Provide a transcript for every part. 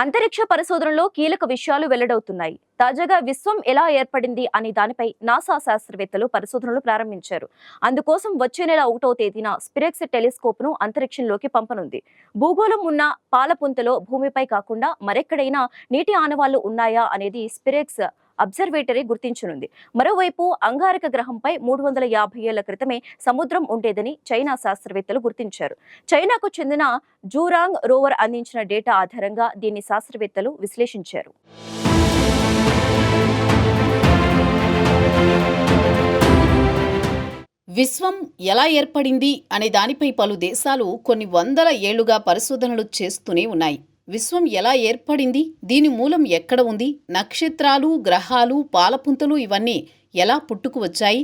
అంతరిక్ష పరిశోధనలో కీలక విషయాలు వెల్లడవుతున్నాయి. తాజాగా విశ్వం ఎలా ఏర్పడింది అనే దానిపై నాసా శాస్త్రవేత్తలు పరిశోధనలు ప్రారంభించారు. అందుకోసం వచ్చే నెల ఒకటో తేదీన స్పిరెక్స్ టెలిస్కోప్ను అంతరిక్షంలోకి పంపనుంది. భూగోళం ఉన్న పాలపుంతలో భూమిపై కాకుండా మరెక్కడైనా నీటి ఆనవాళ్ళు ఉన్నాయా అనేది స్పిరెక్స్ అబ్జర్వేటరీ గుర్తించనుంది. మరోవైపు అంగారక గ్రహంపై మూడు వందల యాభై ఏళ్ళ క్రితమే సముద్రం ఉండేదని చైనా శాస్త్రవేత్తలు గుర్తించారు. చైనాకు చెందిన జూరాంగ్ రోవర్ అందించిన డేటా ఆధారంగా దీన్ని శాస్త్రవేత్తలు విశ్లేషించారు. విశ్వం ఎలా ఏర్పడింది అనే దానిపై పలు దేశాలు కొన్ని వందల ఏళ్ళుగా పరిశోధనలు చేస్తూనే ఉన్నాయి. విశ్వం ఎలా ఏర్పడింది? దీని మూలం ఎక్కడ ఉంది? నక్షత్రాలు గ్రహాలు పాలపుంతలు ఇవన్నీ ఎలా పుట్టుకు వచ్చాయి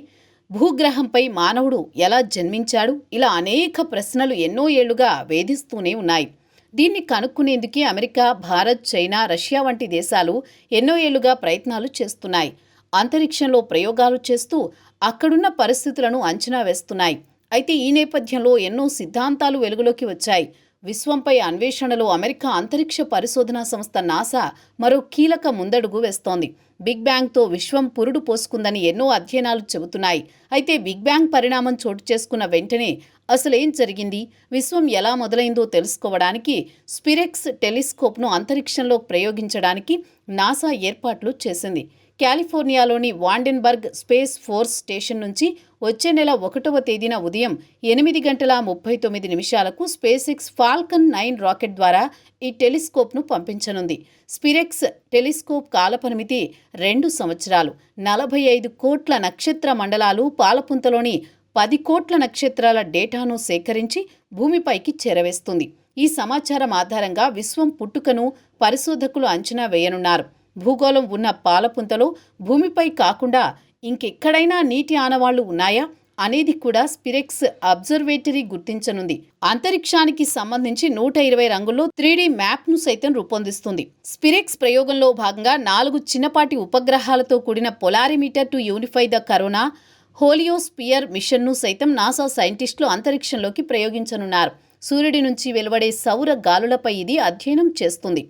భూగ్రహంపై మానవుడు ఎలా జన్మించాడు? ఇలా అనేక ప్రశ్నలు ఎన్నో ఏళ్ళుగా వేధిస్తూనే ఉన్నాయి. దీన్ని కనుక్కునేందుకే అమెరికా భారత్ చైనా రష్యా వంటి దేశాలు ఎన్నో ఏళ్ళుగా ప్రయత్నాలు చేస్తున్నాయి. అంతరిక్షంలో ప్రయోగాలు చేస్తూ అక్కడున్న పరిస్థితులను అంచనా వేస్తున్నాయి. అయితే ఈ నేపథ్యంలో ఎన్నో సిద్ధాంతాలు వెలుగులోకి వచ్చాయి. విశ్వంపై అన్వేషణలో అమెరికా అంతరిక్ష పరిశోధనా సంస్థ నాసా మరో కీలక ముందడుగు వేస్తోంది. బిగ్ బ్యాంగ్తో విశ్వం పురుడు పోసుకుందని ఎన్నో అధ్యయనాలు చెబుతున్నాయి. అయితే బిగ్ బ్యాంగ్ పరిణామం చోటు చేసుకున్న వెంటనే అసలేం జరిగింది? విశ్వం ఎలా మొదలైందో తెలుసుకోవడానికి స్పిరెక్స్ టెలిస్కోప్ను అంతరిక్షంలో ప్రయోగించడానికి నాసా ఏర్పాట్లు చేసింది. కాలిఫోర్నియాలోని వాండెన్బర్గ్ స్పేస్ ఫోర్స్ స్టేషన్ నుంచి వచ్చే నెల ఒకటవ తేదీన ఉదయం ఎనిమిది గంటల ముప్పై తొమ్మిది నిమిషాలకు SpaceX Falcon nine rocket ద్వారా ఈ టెలిస్కోప్ను పంపించనుంది. స్పిరెక్స్ టెలిస్కోప్ కాలపరిమితి రెండు సంవత్సరాలు. నలభై ఐదు కోట్ల నక్షత్ర మండలాలు పాలపుంతలోని పది కోట్ల నక్షత్రాల డేటాను సేకరించి భూమిపైకి చేరవేస్తుంది. ఈ సమాచారం ఆధారంగా విశ్వం పుట్టుకను పరిశోధకులు అంచనా వేయనున్నారు. భూగోళం ఉన్న పాలపుంతలో భూమిపై కాకుండా ఇంకెక్కడైనా నీటి ఆనవాళ్ళు ఉన్నాయా అనేది కూడా స్పిరెక్స్ అబ్జర్వేటరీ గుర్తించనుంది. అంతరిక్షానికి సంబంధించి నూట ఇరవై రంగుల్లో త్రీడీ మ్యాప్ను సైతం రూపొందిస్తుంది. స్పిరెక్స్ ప్రయోగంలో భాగంగా నాలుగు చిన్నపాటి ఉపగ్రహాలతో కూడిన polarimeter to unify the corona heliosphere మిషన్ను సైతం నాసా సైంటిస్టులు అంతరిక్షంలోకి ప్రయోగించనున్నారు. సూర్యుడి నుంచి వెలువడే సౌర గాలులపై ఇది అధ్యయనం చేస్తుంది.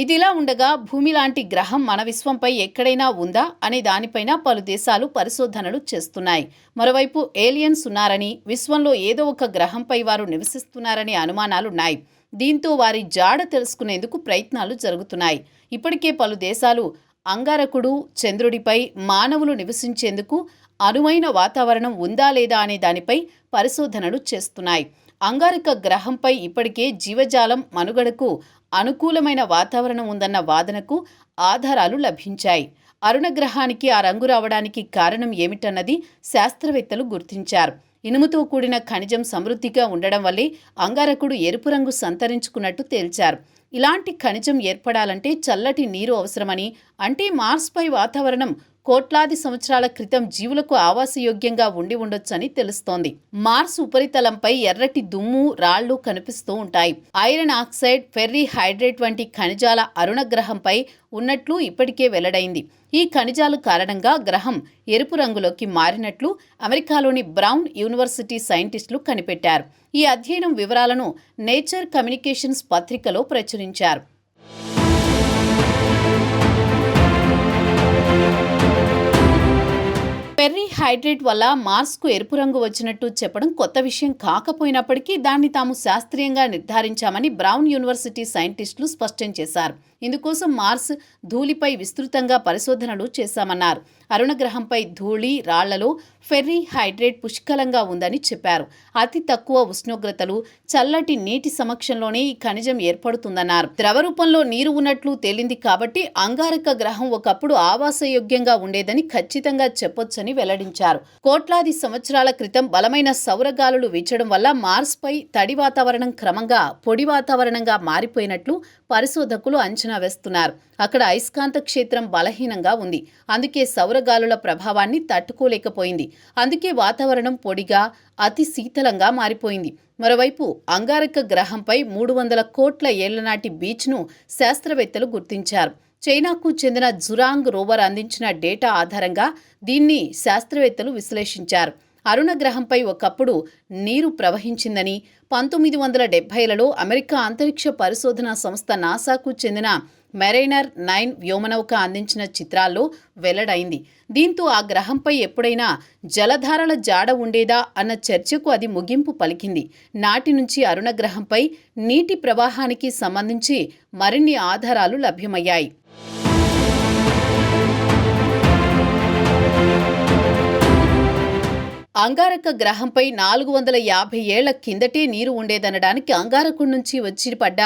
ఇదిలా ఉండగా భూమి లాంటి గ్రహం మన విశ్వంపై ఎక్కడైనా ఉందా అనే దానిపైన పలు దేశాలు పరిశోధనలు చేస్తున్నాయి. మరోవైపు ఏలియన్స్ ఉన్నారని విశ్వంలో ఏదో ఒక గ్రహంపై వారు నివసిస్తున్నారనే అనుమానాలున్నాయి. దీంతో వారి జాడ తెలుసుకునేందుకు ప్రయత్నాలు జరుగుతున్నాయి. ఇప్పటికే పలు దేశాలు అంగారకుడు చంద్రుడిపై మానవులు నివసించేందుకు అనువైన వాతావరణం ఉందా లేదా అనే దానిపై పరిశోధనలు చేస్తున్నాయి. అంగారక గ్రహంపై ఇప్పటికే జీవజాలం మనుగడకు అనుకూలమైన వాతావరణం ఉందన్న వాదనకు ఆధారాలు లభించాయి. అరుణగ్రహానికి ఆ రంగు రావడానికి కారణం ఏమిటన్నది శాస్త్రవేత్తలు గుర్తించారు. ఇనుముతో కూడిన ఖనిజం సమృద్ధిగా ఉండడం వల్లే అంగారకుడు ఎరుపు రంగు సంతరించుకున్నట్టు తేల్చారు. ఇలాంటి ఖనిజం ఏర్పడాలంటే చల్లటి నీరు అవసరమని అంటే మార్స్పై వాతావరణం కోట్లాది సంవత్సరాల క్రితం జీవులకు ఆవాసయోగ్యంగా ఉండి ఉండొచ్చని తెలుస్తోంది. మార్స్ ఉపరితలంపై ఎర్రటి దుమ్ము రాళ్ళు కనిపిస్తూ ఉంటాయి. ఐరన్ ఆక్సైడ్ ఫెర్రీ హైడ్రేట్ వంటి ఖనిజాల అరుణ గ్రహంపై ఉన్నట్లు ఇప్పటికే వెల్లడైంది. ఈ ఖనిజాలు కారణంగా గ్రహం ఎరుపు రంగులోకి మారినట్లు అమెరికాలోని బ్రౌన్ యూనివర్సిటీ సైంటిస్టులు కనిపెట్టారు. ఈ అధ్యయనం వివరాలను నేచర్ కమ్యూనికేషన్స్ పత్రికలో ప్రచురించారు. పెర్రీ హైడ్రేట్ వల్ల మార్స్కు ఎరుపు రంగు వచ్చినట్టు చెప్పడం కొత్త విషయం కాకపోయినప్పటికీ దాన్ని తాము శాస్త్రీయంగా నిర్ధారించామని బ్రౌన్ యూనివర్సిటీ సైంటిస్టులు స్పష్టం చేశారు. ఇందుకోసం మార్స్ ధూళిపై విస్తృతంగా పరిశోధనలు చేశామన్నారు. అరుణగ్రహంపై ధూళి రాళ్ళలో ఫెర్రీ హైడ్రేట్ పుష్కలంగా ఉందని చెప్పారు. అతి తక్కువ ఉష్ణోగ్రతలు చల్లటి నీటి సమక్షంలోనే ఈ ఖనిజం ఏర్పడుతుందన్నారు. ద్రవ రూపంలో నీరు ఉన్నట్లు తేలింది కాబట్టి అంగారక గ్రహం ఒకప్పుడు ఆవాసయోగ్యంగా ఉండేదని ఖచ్చితంగా చెప్పొచ్చని వెల్లడించారు. కోట్లాది సంవత్సరాల క్రితం బలమైన సౌరగాలులు వీచడం వల్ల మార్స్పై తడి వాతావరణం క్రమంగా పొడి వాతావరణంగా మారిపోయినట్లు పరిశోధకులు అంచనా వేస్తున్నారు. అక్కడ అయస్కాంత క్షేత్రం బలహీనంగా ఉంది. అందుకే సౌరగాలుల ప్రభావాన్ని తట్టుకోలేకపోయింది. అందుకే వాతావరణం పొడిగా అతి శీతలంగా మారిపోయింది. మరోవైపు అంగారక గ్రహంపై మూడు వందల కోట్ల ఏళ్ళ నాటి బీచ్ను శాస్త్రవేత్తలు గుర్తించారు. చైనాకు చెందిన జురాంగ్ రోవర్ అందించిన డేటా ఆధారంగా దీన్ని శాస్త్రవేత్తలు విశ్లేషించారు. అరుణ గ్రహంపై ఒకప్పుడు నీరు ప్రవహించిందని పంతొమ్మిది వందల డెబ్బైలలో అమెరికా అంతరిక్ష పరిశోధన సంస్థ నాసాకు చెందిన మెరైనర్ నైన్ వ్యోమనౌక అందించిన చిత్రాల్లో వెల్లడైంది. దీంతో ఆ గ్రహంపై ఎప్పుడైనా జలధారల జాడ ఉండేదా అన్న చర్చకు అది ముగింపు పలికింది. నాటి నుంచి అరుణ గ్రహంపై నీటి ప్రవాహానికి సంబంధించి మరిన్ని ఆధారాలు లభ్యమయ్యాయి. అంగారక గ్రహంపై నాలుగు వందల యాభై ఏళ్ళ కిందటే నీరు ఉండేదనడానికి అంగారకుడి నుంచి వచ్చి పడ్డ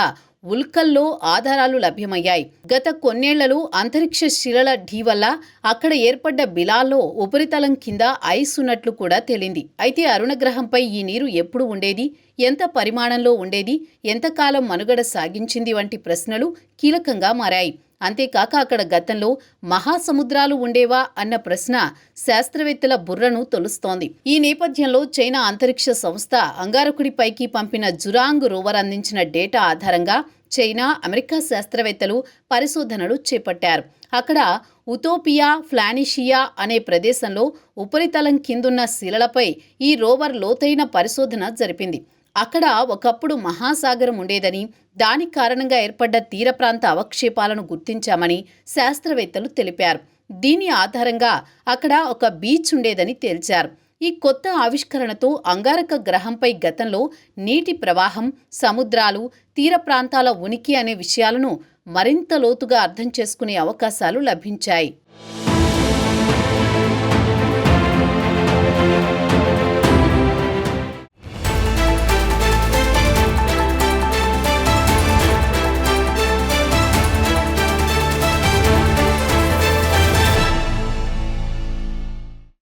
ఉల్కల్లో ఆధారాలు లభ్యమయ్యాయి. గత కొన్నేళ్ళలో అంతరిక్ష శిలల ఢీ వల్ల అక్కడ ఏర్పడ్డ బిలాల్లో ఉపరితలం కింద ఐస్ ఉన్నట్లు కూడా తేలింది. అయితే అరుణ గ్రహంపై ఈ నీరు ఎప్పుడు ఉండేది? ఎంత పరిమాణంలో ఉండేది ఎంతకాలం మనుగడ సాగించింది వంటి ప్రశ్నలు కీలకంగా మారాయి. అంతేకాక అక్కడ గతంలో మహాసముద్రాలు ఉండేవా అన్న ప్రశ్న శాస్త్రవేత్తల బుర్రను తొలుస్తోంది. ఈ నేపథ్యంలో చైనా అంతరిక్ష సంస్థ అంగారకుడిపైకి పంపిన జురాంగ్ రోవర్ అందించిన డేటా ఆధారంగా చైనా అమెరికా శాస్త్రవేత్తలు పరిశోధనలు చేపట్టారు. అక్కడ ఉతోపియా ఫ్లానిషియా అనే ప్రదేశంలో ఉపరితలం కిందున్న శిలలపై ఈ రోవర్ లోతైన పరిశోధన జరిపింది. అక్కడ ఒకప్పుడు మహాసాగరం ఉండేదని దానికి కారణంగా ఏర్పడ్డ తీర ప్రాంత అవక్షేపాలను గుర్తించామని శాస్త్రవేత్తలు తెలిపారు. దీని ఆధారంగా అక్కడ ఒక బీచ్ ఉండేదని తేల్చారు. ఈ కొత్త ఆవిష్కరణతో అంగారక గ్రహంపై గతంలో నీటి ప్రవాహం సముద్రాలు తీర ప్రాంతాల ఉనికి అనే విషయాలను మరింత లోతుగా అర్థం చేసుకునే అవకాశాలు లభించాయి.